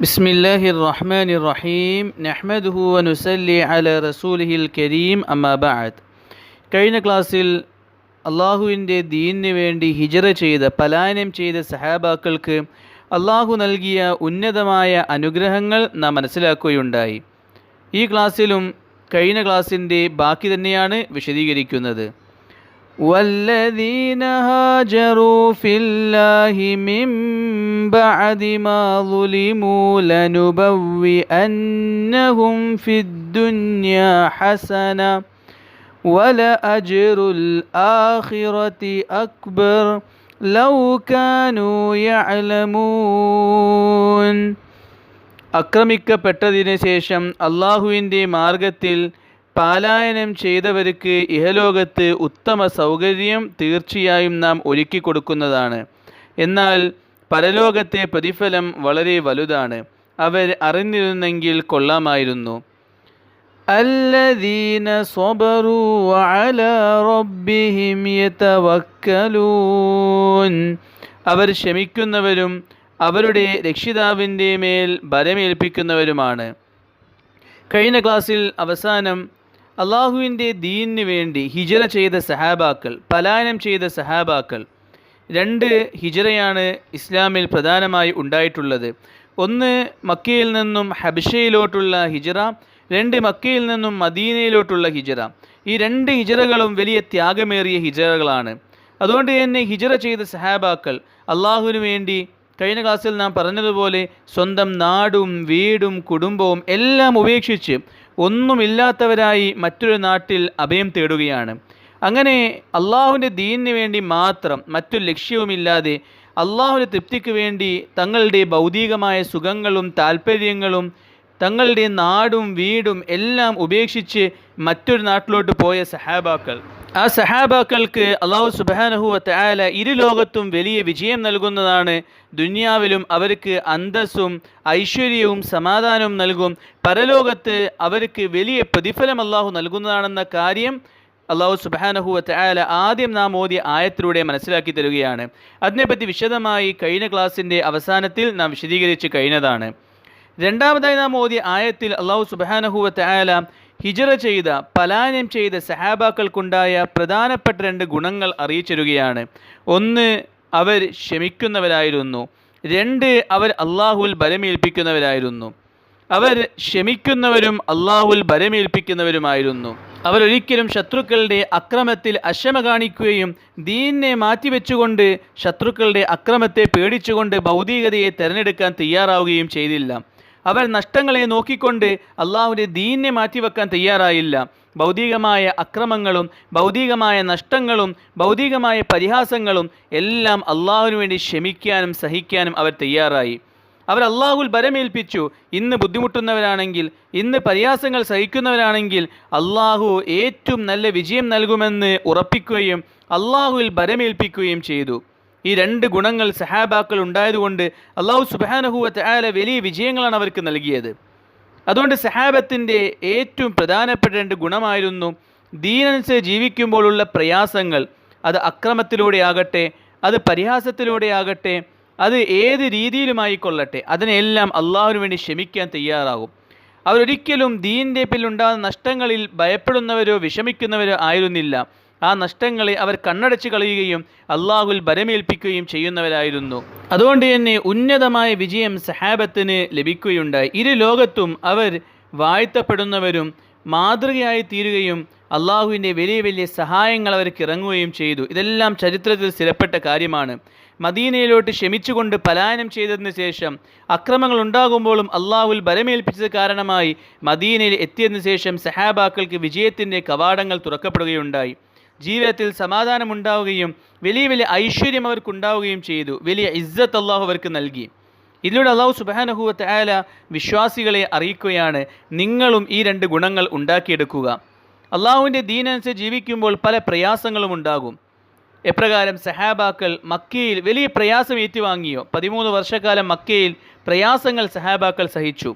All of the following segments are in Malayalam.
بسم الله الرحمن الرحيم نحمده ونسلي على رسوله الكريم أما بعد കഴിഞ്ഞ ക്ലാസ്സിൽ അള്ളാഹുവിൻ്റെ ദീനിന് വേണ്ടി ഹിജറ ചെയ്ത പലായനം ചെയ്ത സഹാബാക്കൾക്ക് അള്ളാഹു നൽകിയ ഉന്നതമായ അനുഗ്രഹങ്ങൾ നാം മനസ്സിലാക്കുകയുണ്ടായി ഈ ക്ലാസ്സിലും കഴിഞ്ഞ ക്ലാസ്സിൻ്റെ ബാക്കി തന്നെയാണ് വിശദീകരിക്കുന്നത് والذين هاجروا في الله من بعد ما ظلموا لنبوئنهم في الدنيا حسنة ولأجر الآخرة أكبر لو كانوا يعلمون ആക്രമിക്കപ്പെട്ടതിന് ശേഷം അള്ളാഹുവിൻ്റെ മാർഗത്തിൽ പാലായനം ചെയ്തവർക്ക് ഇഹലോകത്ത് ഉത്തമ സൗകര്യം തീർച്ചയായും നാം ഒരുക്കി കൊടുക്കുന്നതാണ് എന്നാൽ പരലോകത്തെ പ്രതിഫലം വളരെ വലുതാണ് അവർ അറിഞ്ഞിരുന്നെങ്കിൽ കൊള്ളാമായിരുന്നു الذين صبروا وعلى ربهم يتوكلون അവർ ക്ഷമിക്കുന്നവരും അവരുടെ രക്ഷിതാവിൻ്റെ മേൽ ബലമേൽപ്പിക്കുന്നവരുമാണ് കഴിഞ്ഞ ക്ലാസ്സിൽ അവസാനം അള്ളാഹുവിന്റെ ദീനിന് വേണ്ടി ഹിജറ ചെയ്ത സഹാബാക്കൾ പലായനം ചെയ്ത സഹാബാക്കൾ രണ്ട് ഹിജറയാണ് ഇസ്ലാമിൽ പ്രധാനമായി ഉണ്ടായിട്ടുള്ളത്. ഒന്ന് മക്കയിൽ നിന്നും ഹബിഷയിലോട്ടുള്ള ഹിജറ രണ്ട് മക്കയിൽ നിന്നും മദീനയിലോട്ടുള്ള ഹിജറ. ഈ രണ്ട് ഹിജറകളും വലിയ ത്യാഗമേറിയ ഹിജറകളാണ്. അതുകൊണ്ട് തന്നെ ഹിജറ ചെയ്ത സഹാബാക്കൾ അള്ളാഹുവിന് വേണ്ടി കഴിഞ്ഞ ക്ലാസ്സിൽ നാം പറഞ്ഞതുപോലെ സ്വന്തം നാടും വീടും കുടുംബവും എല്ലാം ഉപേക്ഷിച്ച് ഒന്നുമില്ലാത്തവരായി മറ്റൊരു നാട്ടിൽ അഭയം തേടുകയാണ്. അങ്ങനെ അള്ളാഹുവിന്റെ ദീനിന് വേണ്ടി മാത്രം മറ്റൊരു ലക്ഷ്യവുമില്ലാതെ അള്ളാഹുവിന്റെ തൃപ്തിക്ക് വേണ്ടി തങ്ങളുടെ ഭൗതികമായ സുഖങ്ങളും താല്പര്യങ്ങളും തങ്ങളുടെ നാടും വീടും എല്ലാം ഉപേക്ഷിച്ച് മറ്റൊരു നാട്ടിലോട്ട് പോയ സഹാബാക്കൾ. ആ സഹാബാക്കൾക്ക് അള്ളാഹു സുബാനഹുവത്ത് ആല ഇരു ലോകത്തും വലിയ വിജയം നൽകുന്നതാണ്. ദുനിയാവിലും അവർക്ക് അന്തസ്സും ഐശ്വര്യവും സമാധാനവും നൽകും. പരലോകത്ത് അവർക്ക് വലിയ പ്രതിഫലം അള്ളാഹു നൽകുന്നതാണെന്ന കാര്യം അള്ളാഹു സുബാനഹുവത്ത് ആല ആദ്യം നാം ഓതിയ ആയത്തിലൂടെ മനസ്സിലാക്കി തരികയാണ്. അതിനെപ്പറ്റി വിശദമായി കഴിഞ്ഞ ക്ലാസ്സിന്റെ അവസാനത്തിൽ നാം വിശദീകരിച്ച് കഴിഞ്ഞതാണ്. രണ്ടാമതായി നാം ഓതിയ ആയത്തിൽ അള്ളാഹു സുബാനഹുവത്ത് തയാല ഹിജറ ചെയ്ത പലായനം ചെയ്ത സഹാബാക്കൾക്കുണ്ടായ പ്രധാനപ്പെട്ട രണ്ട് ഗുണങ്ങൾ അറിയിച്ചിരുകയാണ്. ഒന്ന് അവർ ക്ഷമിക്കുന്നവരായിരുന്നു. രണ്ട് അവർ അള്ളാഹുൽ ബലമേൽപ്പിക്കുന്നവരായിരുന്നു. അവർ ക്ഷമിക്കുന്നവരും അള്ളാഹുൽ ബലമേൽപ്പിക്കുന്നവരുമായിരുന്നു. അവരൊരിക്കലും ശത്രുക്കളുടെ അക്രമത്തിൽ അക്ഷമ കാണിക്കുകയും ദീനിനെ മാറ്റിവെച്ചുകൊണ്ട് ശത്രുക്കളുടെ അക്രമത്തെ പേടിച്ചുകൊണ്ട് ഭൗതികതയെ തിരഞ്ഞെടുക്കാൻ തയ്യാറാവുകയും ചെയ്തില്ല. അവർ നഷ്ടങ്ങളെ നോക്കിക്കൊണ്ട് അള്ളാഹുവിന്റെ ദീനിനെ മാറ്റിവെക്കാൻ തയ്യാറായില്ല. ഭൗതികമായ അക്രമങ്ങളും ഭൗതികമായ നഷ്ടങ്ങളും ഭൗതികമായ പരിഹാസങ്ങളും എല്ലാം അള്ളാഹുവിന് വേണ്ടി ക്ഷമിക്കാനും സഹിക്കാനും അവർ തയ്യാറായി. അവർ അള്ളാഹുൽ ബലമേൽപ്പിച്ചു. ഇന്ന് ബുദ്ധിമുട്ടുന്നവരാണെങ്കിൽ ഇന്ന് പരിഹാസങ്ങൾ സഹിക്കുന്നവരാണെങ്കിൽ അള്ളാഹു ഏറ്റവും നല്ല വിജയം നൽകുമെന്ന് ഉറപ്പിക്കുകയും അള്ളാഹുവിൽ ബലമേൽപ്പിക്കുകയും ചെയ്തു. ഈ രണ്ട് ഗുണങ്ങൾ സഹാബാക്കൾ ഉണ്ടായതുകൊണ്ട് അള്ളാഹു സുബാനഹുവത്ത് ആല വലിയ വിജയങ്ങളാണ് അവർക്ക് നൽകിയത്. അതുകൊണ്ട് സഹാബത്തിന്റെ ഏറ്റവും പ്രധാനപ്പെട്ട രണ്ട് ഗുണമായിരുന്നു ദീനനുസരിച്ച് ജീവിക്കുമ്പോഴുള്ള പ്രയാസങ്ങൾ. അത് അക്രമത്തിലൂടെ ആകട്ടെ അത് പരിഹാസത്തിലൂടെ ആകട്ടെ അത് ഏത് രീതിയിലുമായിക്കൊള്ളട്ടെ അതിനെല്ലാം അള്ളാഹുവിന് വേണ്ടി ക്ഷമിക്കാൻ തയ്യാറാകും. അവരൊരിക്കലും ദീന്റെ പിന്നിലുണ്ടാകുന്ന നഷ്ടങ്ങളിൽ ഭയപ്പെടുന്നവരോ വിഷമിക്കുന്നവരോ ആയിരുന്നില്ല. ആ നഷ്ടങ്ങളെ അവർ കണ്ണടച്ച് കളയുകയും അള്ളാഹുൽ ഭരമേൽപ്പിക്കുകയും ചെയ്യുന്നവരായിരുന്നു. അതുകൊണ്ട് തന്നെ ഉന്നതമായ വിജയം സഹാബത്തിന് ലഭിക്കുകയുണ്ടായി. ഇരു ലോകത്തും അവർ വാഴ്ത്തപ്പെടുന്നവരും മാതൃകയായി തീരുകയും അള്ളാഹുവിന്റെ വലിയ വലിയ സഹായങ്ങൾ അവർക്ക് ഇറങ്ങുകയും ചെയ്തു. ഇതെല്ലാം ചരിത്രത്തിൽ സ്ഥിരപ്പെട്ട കാര്യമാണ്. മദീനയിലോട്ട് ക്ഷമിച്ചുകൊണ്ട് പലായനം ചെയ്തതിന് ശേഷം അക്രമങ്ങൾ ഉണ്ടാകുമ്പോഴും അള്ളാഹുൽ ബലമേൽപ്പിച്ചത് കാരണമായി മദീനയിൽ എത്തിയതിനു ശേഷം സഹാബാക്കൾക്ക് വിജയത്തിന്റെ കവാടങ്ങൾ തുറക്കപ്പെടുകയുണ്ടായി. ജീവിതത്തിൽ സമാധാനമുണ്ടാവുകയും വലിയ വലിയ ഐശ്വര്യം അവർക്കുണ്ടാവുകയും ചെയ്തു. വലിയ ഇസ്സത്ത് അള്ളാഹു അവർക്ക് നൽകി. ഇതിലൂടെ അള്ളാഹു സുബാനഹുവത്ത് ആല വിശ്വാസികളെ അറിയിക്കുകയാണ് നിങ്ങളും ഈ രണ്ട് ഗുണങ്ങൾ ഉണ്ടാക്കിയെടുക്കുക. അള്ളാഹുവിന്റെ ദീനനുസരിച്ച് ജീവിക്കുമ്പോൾ പല പ്രയാസങ്ങളും ഉണ്ടാകും. എപ്രകാരം സഹാബാക്കൾ മക്കയിൽ വലിയ പ്രയാസം ഏറ്റുവാങ്ങിയോ? പതിമൂന്ന് വർഷക്കാലം മക്കയിൽ പ്രയാസങ്ങൾ സഹാബാക്കൾ സഹിച്ചു.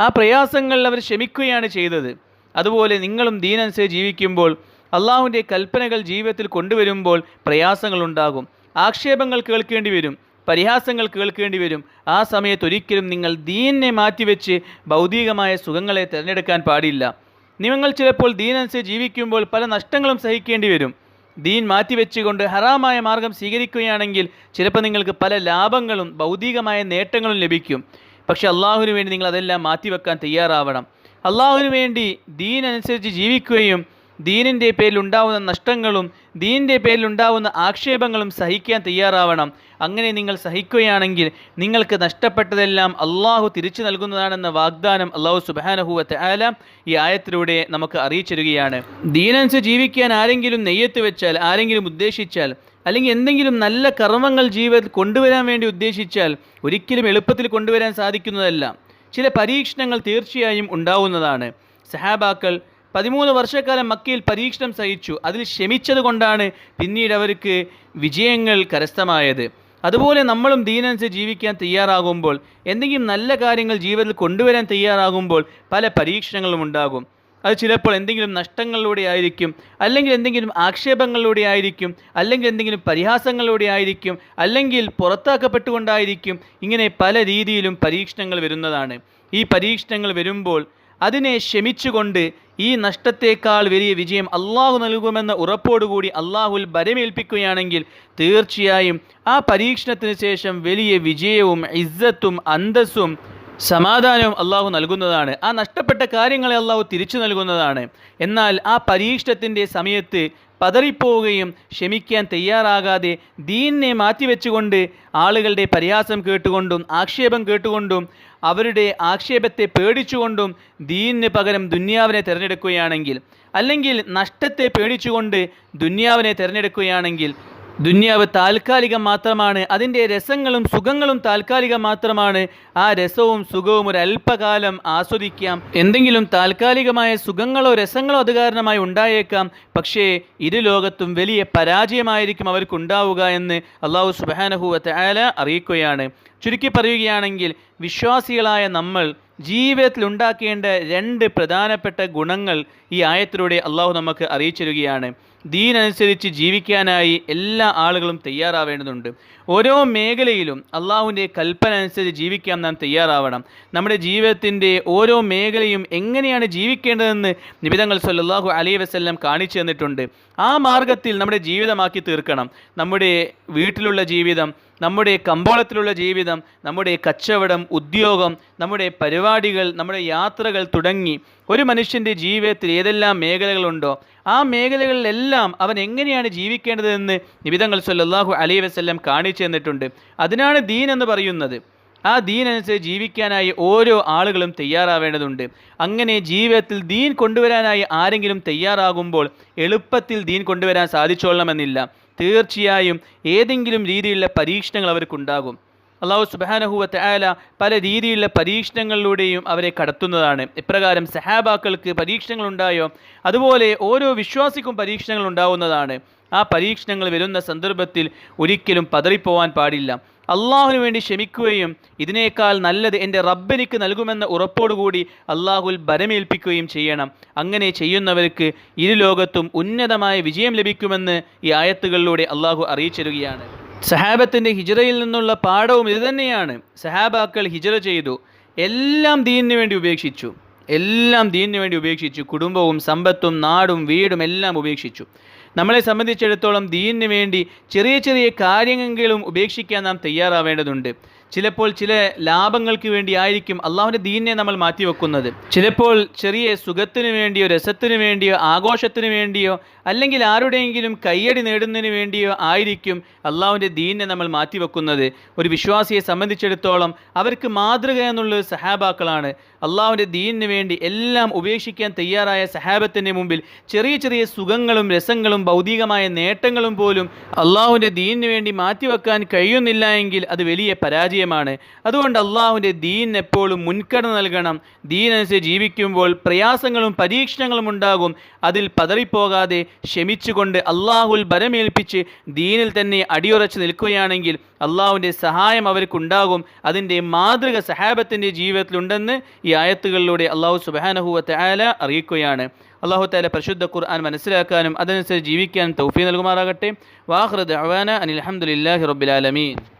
ആ പ്രയാസങ്ങൾ അവർ ക്ഷമിക്കുകയാണ് ചെയ്തത്. അതുപോലെ നിങ്ങളും ദീനനുസരിച്ച് ജീവിക്കുമ്പോൾ അള്ളാഹുവിന്റെ കൽപ്പനകൾ ജീവിതത്തിൽ കൊണ്ടുവരുമ്പോൾ പ്രയാസങ്ങളുണ്ടാകും. ആക്ഷേപങ്ങൾ കേൾക്കേണ്ടി വരും. പരിഹാസങ്ങൾ കേൾക്കേണ്ടി വരും. ആ സമയത്ത് ഒരിക്കലും നിങ്ങൾ ദീനിനെ മാറ്റിവെച്ച് ഭൗതികമായ സുഖങ്ങളെ തിരഞ്ഞെടുക്കാൻ പാടില്ല. നിങ്ങൾ ചിലപ്പോൾ ദീനനുസരിച്ച് ജീവിക്കുമ്പോൾ പല നഷ്ടങ്ങളും സഹിക്കേണ്ടി വരും. ദീൻ മാറ്റിവെച്ചുകൊണ്ട് ഹറാമായ മാർഗം സ്വീകരിക്കുകയാണെങ്കിൽ ചിലപ്പോൾ നിങ്ങൾക്ക് പല ലാഭങ്ങളും ഭൗതികമായ നേട്ടങ്ങളും ലഭിക്കും. പക്ഷെ അള്ളാഹുവിന് വേണ്ടി നിങ്ങൾ അതെല്ലാം മാറ്റിവെക്കാൻ തയ്യാറാവണം. അള്ളാഹുവിന് വേണ്ടി ദീൻ അനുസരിച്ച് ജീവിക്കുകയും ദീനിന്റെ പേരിൽ ഉണ്ടാവുന്ന നഷ്ടങ്ങളും ദീനിന്റെ പേരിൽ ഉണ്ടാവുന്ന ആക്ഷേപങ്ങളും സഹിക്കാൻ തയ്യാറാവണം. അങ്ങനെ നിങ്ങൾ സഹിക്കുകയാണെങ്കിൽ നിങ്ങൾക്ക് നഷ്ടപ്പെട്ടതെല്ലാം അള്ളാഹു തിരിച്ചു നൽകുന്നതാണെന്ന വാഗ്ദാനം അള്ളാഹു സുബാനഹുവത്തെ ആല ഈ ആയത്തിലൂടെ നമുക്ക് അറിയിച്ചിരുകയാണ് ദീനനുസരിച്ച് ജീവിക്കാൻ ആരെങ്കിലും നെയ്യത്ത് വെച്ചാൽ ആരെങ്കിലും ഉദ്ദേശിച്ചാൽ അല്ലെങ്കിൽ എന്തെങ്കിലും നല്ല കർമ്മങ്ങൾ ജീവിതത്തിൽ കൊണ്ടുവരാൻ വേണ്ടി ഉദ്ദേശിച്ചാൽ ഒരിക്കലും എളുപ്പത്തിൽ കൊണ്ടുവരാൻ സാധിക്കുന്നതല്ല. ചില പരീക്ഷണങ്ങൾ തീർച്ചയായും ഉണ്ടാവുന്നതാണ്. സഹാബാക്കൾ പതിമൂന്ന് വർഷക്കാലം മക്കയിൽ പരീക്ഷണം സഹിച്ചു. അതിൽ ക്ഷമിച്ചതുകൊണ്ടാണ് പിന്നീട് അവർക്ക് വിജയങ്ങൾ കരസ്ഥമായത്. അതുപോലെ നമ്മളും ദീനനുസരിച്ച് ജീവിക്കാൻ തയ്യാറാകുമ്പോൾ എന്തെങ്കിലും നല്ല കാര്യങ്ങൾ ജീവിതത്തിൽ കൊണ്ടുവരാൻ തയ്യാറാകുമ്പോൾ പല പരീക്ഷണങ്ങളും ഉണ്ടാകും. അത് ചിലപ്പോൾ എന്തെങ്കിലും നഷ്ടങ്ങളിലൂടെ ആയിരിക്കും അല്ലെങ്കിൽ എന്തെങ്കിലും ആക്ഷേപങ്ങളിലൂടെ ആയിരിക്കും അല്ലെങ്കിൽ എന്തെങ്കിലും പരിഹാസങ്ങളിലൂടെ ആയിരിക്കും അല്ലെങ്കിൽ പുറത്താക്കപ്പെട്ടുകൊണ്ടായിരിക്കും ഇങ്ങനെ പല രീതിയിലും പരീക്ഷണങ്ങൾ വരുന്നതാണ്. ഈ പരീക്ഷണങ്ങൾ വരുമ്പോൾ അതിനെ ക്ഷമിച്ചുകൊണ്ട് ഈ നഷ്ടത്തേക്കാൾ വലിയ വിജയം അള്ളാഹു നൽകുമെന്ന ഉറപ്പോടുകൂടി അള്ളാഹുൽ ബരമേൽപ്പിക്കുകയാണെങ്കിൽ തീർച്ചയായും ആ പരീക്ഷണത്തിന് ശേഷം വലിയ വിജയവും ഇസ്സത്തും അന്തസ്സും സമാധാനവും അള്ളാഹു നൽകുന്നതാണ്. ആ നഷ്ടപ്പെട്ട കാര്യങ്ങളെ അള്ളാഹു തിരിച്ചു നൽകുന്നതാണ്. എന്നാൽ ആ പരീക്ഷണത്തിന്റെ സമയത്ത് പതറിപ്പോവുകയും ക്ഷമിക്കാൻ തയ്യാറാകാതെ ദീനിനെ മാറ്റിവെച്ചുകൊണ്ട് ആളുകളുടെ പരിഹാസം കേട്ടുകൊണ്ടും ആക്ഷേപം കേട്ടുകൊണ്ടും അവരുടെ ആക്ഷേപത്തെ പേടിച്ചുകൊണ്ടും ദീനിന് പകരം ദുന്യാവിനെ തിരഞ്ഞെടുക്കുകയാണെങ്കിൽ അല്ലെങ്കിൽ നഷ്ടത്തെ പേടിച്ചുകൊണ്ട് ദുന്യാവിനെ തിരഞ്ഞെടുക്കുകയാണെങ്കിൽ ദുന്യാവ് താൽക്കാലികം മാത്രമാണ്. അതിന്റെ രസങ്ങളും സുഖങ്ങളും താൽക്കാലികം മാത്രമാണ്. ആ രസവും സുഖവും ഒരു അല്പകാലം ആസ്വദിക്കാം. എന്തെങ്കിലും താൽക്കാലികമായ സുഖങ്ങളോ രസങ്ങളോ അത് കാരണമായി ഉണ്ടായേക്കാം. പക്ഷേ ഇരു ലോകത്തും വലിയ പരാജയമായിരിക്കും അവർക്കുണ്ടാവുക എന്ന് അള്ളാഹു സുബാനഹുവത്തെ ആല അറിയിക്കുകയാണ്. ചുരുക്കി പറയുകയാണെങ്കിൽ വിശ്വാസികളായ നമ്മൾ ജീവിതത്തിൽ ഉണ്ടാക്കേണ്ട രണ്ട് പ്രധാനപ്പെട്ട ഗുണങ്ങൾ ഈ ആയത്തിലൂടെ അള്ളാഹു നമുക്ക് അറിയിച്ചിരുകയാണ് ദീനനുസരിച്ച് ജീവിക്കാനായി എല്ലാ ആളുകളും തയ്യാറാവേണ്ടതുണ്ട്. ഓരോ മേഖലയിലും അള്ളാഹുവിന്റെ കൽപ്പന അനുസരിച്ച് ജീവിക്കാൻ നാം തയ്യാറാവണം. നമ്മുടെ ജീവിതത്തിന്റെ ഓരോ മേഖലയും എങ്ങനെയാണ് ജീവിക്കേണ്ടതെന്ന് നിബിതങ്ങൾ സല്ലാഹു അലൈ വസ്ല്ലാം കാണിച്ചു തന്നിട്ടുണ്ട്. ആ മാർഗത്തിൽ നമ്മുടെ ജീവിതമാക്കി തീർക്കണം. നമ്മുടെ വീട്ടിലുള്ള ജീവിതം നമ്മുടെ കമ്പോളത്തിലുള്ള ജീവിതം നമ്മുടെ കച്ചവടം ഉദ്യോഗം നമ്മുടെ പരിപാടികൾ നമ്മുടെ യാത്രകൾ തുടങ്ങി ഒരു മനുഷ്യന്റെ ജീവിതത്തിൽ ഏതെല്ലാം മേഖലകളുണ്ടോ ആ മേഖലകളിലെല്ലാം അവൻ എങ്ങനെയാണ് ജീവിക്കേണ്ടതെന്ന് നിബിതങ്ങൾ സല്ലാഹു അലൈ വസ്ല്ലാം കാണിച്ചു തന്നിട്ടുണ്ട്. അതിനാണ് ദീൻ എന്ന് പറയുന്നത്. ആ ദീൻ അനുസരിച്ച് ജീവിക്കാനായി ഓരോ ആളുകളും തയ്യാറാവേണ്ടതുണ്ട്. അങ്ങനെ ജീവിതത്തിൽ ദീൻ കൊണ്ടുവരാനായി ആരെങ്കിലും തയ്യാറാകുമ്പോൾ എളുപ്പത്തിൽ ദീൻ കൊണ്ടുവരാൻ സാധിച്ചോളണമെന്നില്ല. തീർച്ചയായും ഏതെങ്കിലും രീതിയിലുള്ള പരീക്ഷണങ്ങൾ അവർക്കുണ്ടാകും. അള്ളാഹു സുബാനഹുവത്ത് ആല പല രീതിയിലുള്ള പരീക്ഷണങ്ങളിലൂടെയും അവരെ കടത്തുന്നതാണ്. ഇപ്രകാരം സഹാബാക്കൾക്ക് പരീക്ഷണങ്ങൾ ഉണ്ടായോ അതുപോലെ ഓരോ വിശ്വാസിക്കും പരീക്ഷണങ്ങൾ ഉണ്ടാവുന്നതാണ് ആ പരീക്ഷണങ്ങൾ വരുന്ന സന്ദർഭത്തിൽ ഒരിക്കലും പതറിപ്പോവാൻ പാടില്ല. അള്ളാഹുവിന് വേണ്ടി ക്ഷമിക്കുകയും ഇതിനേക്കാൾ നല്ലത് എന്റെ റബ്ബെനിക്ക് നൽകുമെന്ന ഉറപ്പോടുകൂടി അള്ളാഹുൽ ഭരമേൽപ്പിക്കുകയും ചെയ്യണം. അങ്ങനെ ചെയ്യുന്നവർക്ക് ഇരു ലോകത്തും ഉന്നതമായ വിജയം ലഭിക്കുമെന്ന് ഈ ആയത്തുകളിലൂടെ അള്ളാഹു അറിയിച്ചിരുകയാണ് സഹാബത്തിന്റെ ഹിജറയിൽ നിന്നുള്ള പാഠവും ഇതുതന്നെയാണ് സഹാബാക്കൾ ഹിജറ ചെയ്തു. എല്ലാം ദീനിന് വേണ്ടി ഉപേക്ഷിച്ചു. എല്ലാം ദീനിന് വേണ്ടി ഉപേക്ഷിച്ചു. കുടുംബവും സമ്പത്തും നാടും വീടും എല്ലാം ഉപേക്ഷിച്ചു. നമ്മളെ സംബന്ധിച്ചിടത്തോളം ദീനിന് വേണ്ടി ചെറിയ ചെറിയ കാര്യങ്ങളെങ്കിലും ഉപേക്ഷിക്കാൻ നാം തയ്യാറാവേണ്ടതുണ്ട്. ചിലപ്പോൾ ചില ലാഭങ്ങൾക്ക് വേണ്ടി ആയിരിക്കും അള്ളാഹുവിന്റെ ദീനിനെ നമ്മൾ മാറ്റിവെക്കുന്നത്. ചിലപ്പോൾ ചെറിയ സുഖത്തിന് വേണ്ടിയോ രസത്തിന് വേണ്ടിയോ ആഘോഷത്തിന് വേണ്ടിയോ അല്ലെങ്കിൽ ആരുടെയെങ്കിലും കയ്യടി നേടുന്നതിന് വേണ്ടിയോ ആയിരിക്കും അള്ളാഹുവിന്റെ ദീനിനെ നമ്മൾ മാറ്റിവെക്കുന്നത്. ഒരു വിശ്വാസിയെ സംബന്ധിച്ചിടത്തോളം അവർക്ക് മാതൃക എന്നുള്ളത് സഹാബാക്കളാണ്. അള്ളാഹുവിന്റെ ദീനിന് വേണ്ടി എല്ലാം ഉപേക്ഷിക്കാൻ തയ്യാറായ സഹാബത്തിന്റെ മുമ്പിൽ ചെറിയ ചെറിയ സുഖങ്ങളും രസങ്ങളും ഭൗതികമായ നേട്ടങ്ങളും പോലും അള്ളാഹുവിന്റെ ദീനിന് വേണ്ടി മാറ്റിവെക്കാൻ കഴിയുന്നില്ല എങ്കിൽ അത് വലിയ പരാജയമാണ് അതുകൊണ്ട് അള്ളാഹുവിന്റെ ദീൻ എപ്പോഴും മുൻഗണന നൽകണം. ദീൻ അനുസരിച്ച് ജീവിക്കുമ്പോൾ പ്രയാസങ്ങളും പരീക്ഷണങ്ങളും ഉണ്ടാകും. അതിൽ പതറിപ്പോകാതെ ക്ഷമിച്ചുകൊണ്ട് അള്ളാഹുൽ ബരമേൽപ്പിച്ച് ദീനിൽ തന്നെ അടിയുറച്ച് നിൽക്കുകയാണെങ്കിൽ അള്ളാഹുവിന്റെ സഹായം അവർക്കുണ്ടാകും. അതിന്റെ മാതൃക സഹാബത്തിന്റെ ജീവിതത്തിലുണ്ടെന്ന് ഈ ആയത്തുകളിലൂടെ അള്ളാഹു സുബാനഹുവത്തെ ആല അറിയിക്കുകയാണ്. അള്ളാഹു താല പരിശുദ്ധ ഖുർആൻ മനസ്സിലാക്കാനും അതനുസരിച്ച് ജീവിക്കാനും തൗഫീ നൽകുമാറാകട്ടെ. വാഹൃദ് അവാന അനിൽ അഹമ്മദില്ലാഹി റബ്ബിലാലമീൻ